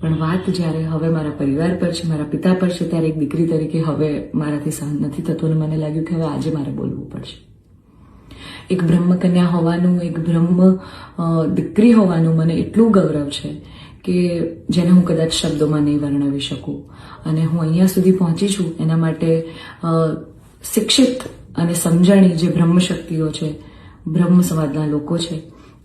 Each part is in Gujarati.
પણ વાત જ્યારે હવે મારા પરિવાર પર છે, મારા પિતા પર છે, ત્યારે એક દીકરી તરીકે હવે મારાથી સહન નથી થતું અને મને લાગ્યું કે હવે આજે મારે બોલવું પડશે. એક બ્રહ્મકન્યા હોવાનું, એક બ્રહ્મ દીકરી હોવાનું મને એટલું ગૌરવ છે કે જેને હું કદાચ શબ્દોમાં નહીં વર્ણવી શકું. અને હું અહીંયા સુધી પહોંચી છું, એના માટે શિક્ષિત અને સમજણી જે બ્રહ્મ શક્તિઓ છે બ્રહ્મ સમાજના લોકો છે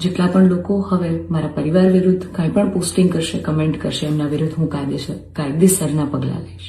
જેટલા પણ લોકો હવે મારા પરિવાર વિરુદ્ધ કાંઈ પણ પોસ્ટિંગ કરશે કમેન્ટ કરશે, એમના વિરુદ્ધ હું કાયદેસર કાયદેસરના પગલાં લઈશ.